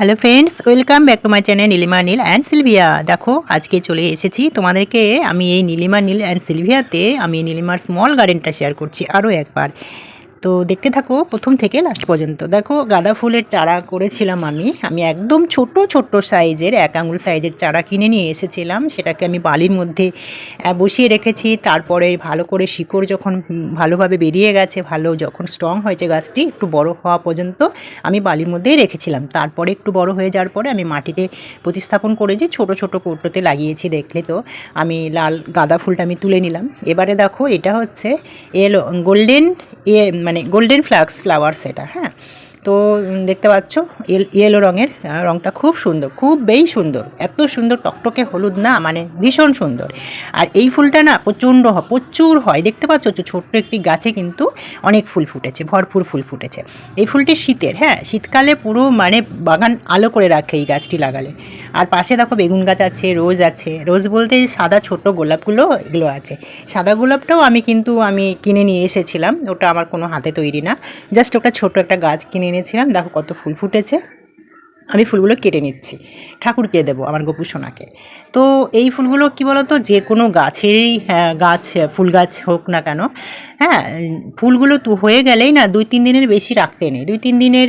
Hello friends welcome back to my channel Nilima Neel and Sylvia দেখো, আজকে চলে এসেছি তোমাদেরকে, আমি এই নীলিমা নীল অ্যান্ড সিলভিয়াতে আমি নীলিমার স্মল গার্ডেনটা শেয়ার করছি আরও একবার। তো দেখতে থাকো প্রথম থেকে লাস্ট পর্যন্ত। দেখো গাঁদা ফুলের চারা করেছিলাম আমি। আমি একদম ছোট ছোট সাইজের, এক আঙুল সাইজের চারা কিনে নিয়ে এসেছিলাম। সেটাকে আমি বালির মধ্যে বসিয়ে রেখেছি। তারপরে ভালো করে শিকড় যখন ভালোভাবে বেরিয়ে গেছে, ভালো যখন স্ট্রং হয়েছে গাছটি, একটু বড় হওয়া পর্যন্ত আমি বালির মধ্যেই রেখেছিলাম। তারপরে একটু বড় হয়ে যাওয়ার পরে আমি মাটিতে প্রতিস্থাপন করে যে ছোট ছোট কৌটোতে লাগিয়েছি, দেখলে তো। আমি লাল গাঁদা ফুলটা আমি তুলে নিলাম। এবারে দেখো, এটা হচ্ছে এলো গোল্ডেন এ মানে গোল্ডেন ফ্লাক্স ফ্লাওয়ার্স এটা হ্যাঁ? তো দেখতে পাচ্ছ ইয়েলো রঙের রঙটা খুব সুন্দর, খুব বেই সুন্দর, এত সুন্দর, টকটকে হলুদ না মানে ভীষণ সুন্দর। আর এই ফুলটা না প্রচণ্ড হয় প্রচুর হয়, দেখতে পাচ্ছ ছোট্ট একটি গাছে কিন্তু অনেক ফুল ফুটেছে, ভরপুর ফুল ফুটেছে। এই ফুলটি শীতের হ্যাঁ শীতকালে পুরো মানে বাগান আলো করে রাখে এই গাছটি লাগালে। আর পাশে দেখো বেগুন গাছ আছে, রোজ আছে, রোজ বলতে সাদা ছোট গোলাপগুলো, এগুলো আছে। সাদা গোলাপটাও আমি কিন্তু আমি কিনে নিয়ে এসেছিলাম, ওটা আমার কোনো হাতে তৈরি না, জাস্ট ওটা ছোট একটা গাছ কিনে এনেছিলাম। দেখো কত ফুল ফুটেছে। আমি ফুলগুলো কেটে নিচ্ছি। ঠাকুরকে দেবো আমার গোপু সোনাকে। তো এই ফুলগুলো কি বলতো? যে কোনো গাছেরই হ্যাঁ, গাছ ফুল গাছ হোক না কেন হ্যাঁ ফুলগুলো তো হয়ে গেলেই না দুই তিন দিনের বেশি রাখতে নেই। দুই তিন দিনের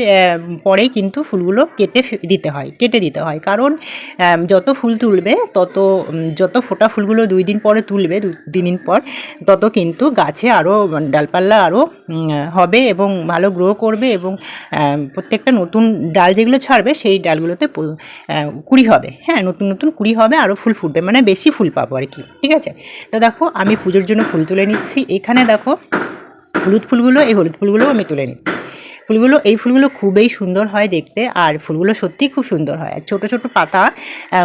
পরেই কিন্তু ফুলগুলো কেটে দিতে হয় কেটে দিতে হয়। কারণ যত ফুল তুলবে তত যত ফোটা ফুলগুলো দুই দিন পরে তুলবে দু তিন দিন পর তত কিন্তু গাছে আরও ডালপাল্লা আরও হবে এবং ভালো গ্রো করবে এবং প্রত্যেকটা নতুন ডাল যেগুলো ছাড়বে সেই ডালগুলোতে কুড়ি হবে। হ্যাঁ নতুন নতুন কুড়ি হবে, আরও ফুল ফুটবে মানে বেশি ফুল পাবো আর কি। ঠিক আছে? তো দেখো, আমি পুজোর জন্য ফুল তুলে নিচ্ছি। এখানে দেখো, হলুদ ফুলগুলো, এই হলুদ ফুলগুলোও আমি তুলে নিচ্ছি। ফুলগুলো, এই ফুলগুলো খুবই সুন্দর হয় দেখতে, আর ফুলগুলো সত্যি খুব সুন্দর হয়। আর ছোটো ছোটো পাতা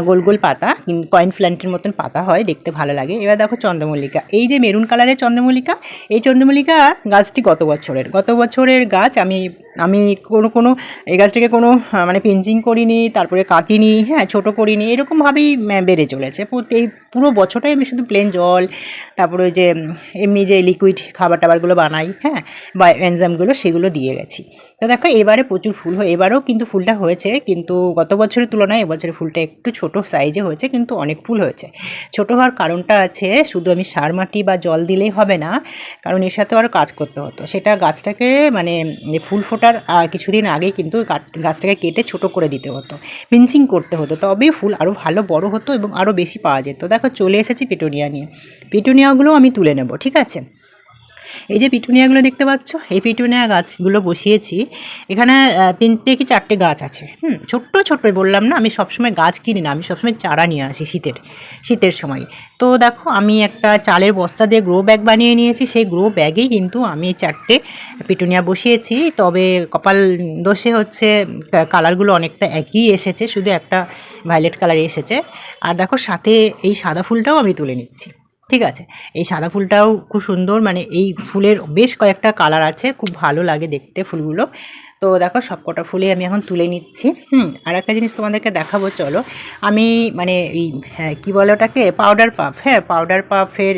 গোল গোল পাতা কয়েন প্ল্যান্টের মতন পাতা হয়, দেখতে ভালো লাগে। এবার দেখো চন্দ্রমল্লিকা। এই যে মেরুন কালারের চন্দ্রমল্লিকা, এই চন্দ্রমল্লিকা গাছটি গত বছরের। গত বছরের গাছ আমি আমি কোনো কোনো এই গাছটাকে কোনো মানে পেন্টিং করিনি, তারপরে কাটিনি হ্যাঁ ছোটো করিনি, এরকমভাবেই বেড়ে চলেছে। এই পুরো বছরটাই আমি শুধু প্লেন জল, তারপরে যে এমনি যে লিকুইড খাবার টাবারগুলো বানাই হ্যাঁ বা এনজামগুলো সেগুলো দিয়ে গেছি। তো দেখো, এবারে প্রচুর ফুল হয়, এবারেও কিন্তু ফুলটা হয়েছে, কিন্তু গত বছরের তুলনায় এবছরে ফুলটা একটু ছোট সাইজে হয়েছে, কিন্তু অনেক ফুল হয়েছে। ছোট হওয়ার কারণটা আছে, শুধু আমি সার, মাটি বা জল দিলেই হবে না, কারণ এর সাথে আরও কাজ করতে হতো। সেটা গাছটাকে মানে ফুল ফোটার কিছুদিন আগেই কিন্তু গাছটাকে কেটে ছোট করে দিতে হতো পিঞ্চিং করতে হতো তবে ফুল আরও ভালো, বড় হতো এবং আরও বেশি পাওয়া যেত। দেখো, চলে এসেছি পিটুনিয়া নিয়ে। পিটুনিয়াগুলো আমি তুলে নেব, ঠিক আছে? এই যে পিটুনিয়াগুলো দেখতে পাচ্ছ, এই পিটুনিয়া গাছগুলো বসিয়েছি। এখানে তিনটে কি চারটে গাছ আছে। হুম, ছোট্ট ছোট্ট বললাম না, আমি সবসময় গাছ কিনি না, আমি সবসময় চারা নিয়ে আসি শীতের শীতের সময়। তো দেখো, আমি একটা চালের বস্তা দিয়ে গ্রো ব্যাগ বানিয়ে নিয়েছি, সেই গ্রো ব্যাগেই কিন্তু আমি চারটে পিটুনিয়া বসিয়েছি। তবে কপাল দোষে হচ্ছে কালারগুলো অনেকটা একই এসেছে, শুধু একটা ভায়োলেট কালার এসেছে। আর দেখো, সাথে এই সাদা ফুলটাও আমি তুলে নিচ্ছি। ঠিক আছে। এই সাদা ফুলটাও খুব সুন্দর মানে এই ফুলের বেশ কয়েকটা কালার আছে খুব ভালো লাগে দেখতে ফুলগুলো। তো দেখো সবকটা ফুলে আমি এখন তুলে নিচ্ছি। হুম আর একটা জিনিস তোমাদেরকে দেখাবো চলো। আমি মানে এই হ্যাঁ, কী বলে ওটাকে? পাউডার পাফ হ্যাঁ পাউডার পাফের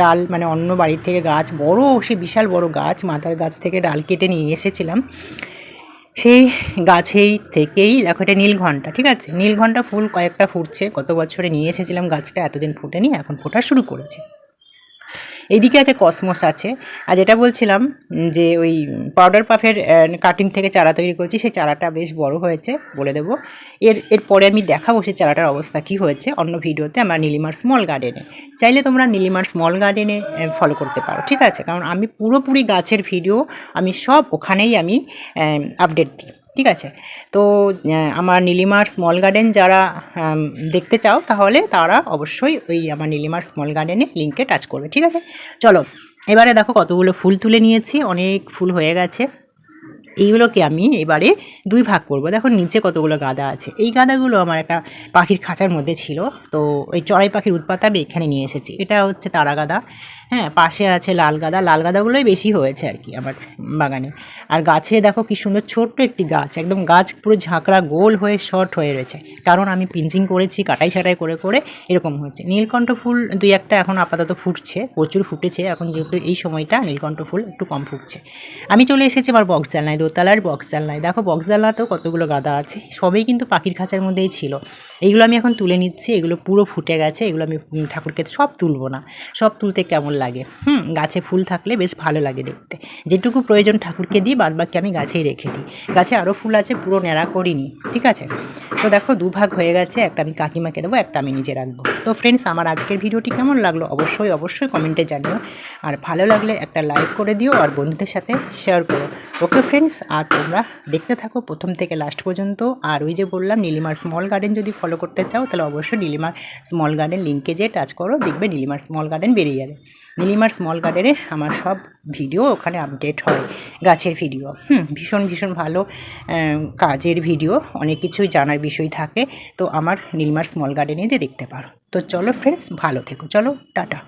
ডাল মানে অন্য বাড়ির থেকে গাছ বড় সে বিশাল বড় গাছ মাথার গাছ থেকে ডাল কেটে নিয়ে এসেছিলাম। সেই গাছেই থেকেই, দেখো এটা নীলঘণ্টা ঠিক আছে? নীলঘণ্টা ফুল কয়েকটা ফুটছে। গত বছরে নিয়ে এসেছিলাম গাছটা, এতদিন ফুটেনি, এখন ফোটা শুরু করেছে। এইদিকে আছে কসমস আছে। আর যেটা বলছিলাম যে ওই পাউডার পাফের কাটিং থেকে চারা তৈরি করেছি, সেই চারাটা বেশ বড় হয়েছে বলে দেবো। এর এরপরে আমি দেখাবো সেই চারাটার অবস্থা কী হয়েছে অন্য ভিডিওতে আমার নীলিমার স্মল গার্ডেনে চাইলে তোমরা নীলিমার স্মল গার্ডেনে ফলো করতে পারো, ঠিক আছে? কারণ আমি পুরোপুরি গাছের ভিডিও আমি সব ওখানেই আমি আপডেট দিই। ঠিক আছে? তো আমার নীলিমার স্মল গার্ডেন যারা দেখতে চাও তাহলে তারা অবশ্যই ওই আমার নীলিমার স্মল গার্ডেনে লিঙ্কে টাচ করবে, ঠিক আছে? চলো, এবারে দেখো কতগুলো ফুল তুলে নিয়েছি, অনেক ফুল হয়ে গেছে। এইগুলোকে আমি এবারে দুই ভাগ করব। দেখো নিচে কতগুলো গাদা আছে। এই গাদাগুলো আমার একটা পাখির খাঁচার মধ্যে ছিল। তো ওই চড়াই পাখির উৎপাত আমি এখানে নিয়ে এসেছি। এটা হচ্ছে তারা গাদা। হ্যাঁ পাশে আছে লাল গাঁদা। লাল গাঁদাগুলোই বেশি হয়েছে আর কি আমার বাগানে। আর গাছে দেখো কি সুন্দর ছোট্ট একটি গাছ। একদম গাছ পুরো ঝাঁকড়া, গোল হয়ে, শর্ট হয়ে রয়েছে। কারণ আমি পিঞ্চিং করেছি, কাটাই ছাটাই করে করে এরকম হচ্ছে নীলকণ্ঠ ফুল দুই একটা এখন আপাতত ফুটছে, প্রচুর ফুটেছে। এখন যেহেতু এই সময়টা নীলকণ্ঠ ফুল একটু কম ফুটছে। আমি চলে এসেছি আবার বক্স জালনায় দোতলার বক্স জালনায় দেখো বক্স জালনাতেও কতগুলো গাঁদা আছে, সবই কিন্তু পাখির খাঁচার মধ্যেই ছিল। এইগুলো আমি এখন তুলে নিচ্ছি, এগুলো পুরো ফুটে গেছে, এগুলো আমি ঠাকুরকে সব তুলবো না। সব তুলতে কেমন লাগে। হুম, গাছে ফুল থাকলে বেশ ভালো লাগে দেখতে। যেটুকু প্রয়োজন ঠাকুরকে দিই বাদ বাকি আমি গাছেই রেখে দিই। গাছে আরও ফুল আছে, পুরো ন্যাড়া করিনি, ঠিক আছে? তো দেখো, দুভাগ হয়ে গেছে, একটা আমি কাকিমাকে দেবো, একটা আমি নিজে রাখব। তো ফ্রেন্ডস আমার আজকের ভিডিওটি কেমন লাগল? অবশ্যই অবশ্যই কমেন্টে জানিও। আর ভালো লাগলে একটা লাইক করে দিও, আর বন্ধুদের সাথে শেয়ার করো। ওকে ফ্রেন্ডস আর তোমরা দেখতে থাকো প্রথম থেকে লাস্ট পর্যন্ত। আর ওই যে বললাম, নীলিমার স্মল গার্ডেন যদি ফলো করতে চাও, তাহলে অবশ্যই নীলিমার স্মল গার্ডেন লিঙ্কে যেয়ে টাচ করো, দেখবে নীলিমার স্মল গার্ডেন বেরিয়ে যাবে। নীলিমার স্মল গার্ডেনে আমার সব ভিডিও ওখানে আপডেট হয়, গাছের ভিডিও হুম, ভীষণ ভীষণ ভালো কাজের ভিডিও অনেক কিছুই জানার বিষয় থাকে। তো আমার নীলিমার স্মল গার্ডেনে যে দেখতে পারো। তো চলো ফ্রেন্ডস ভালো থেকো। চলো, টাটা।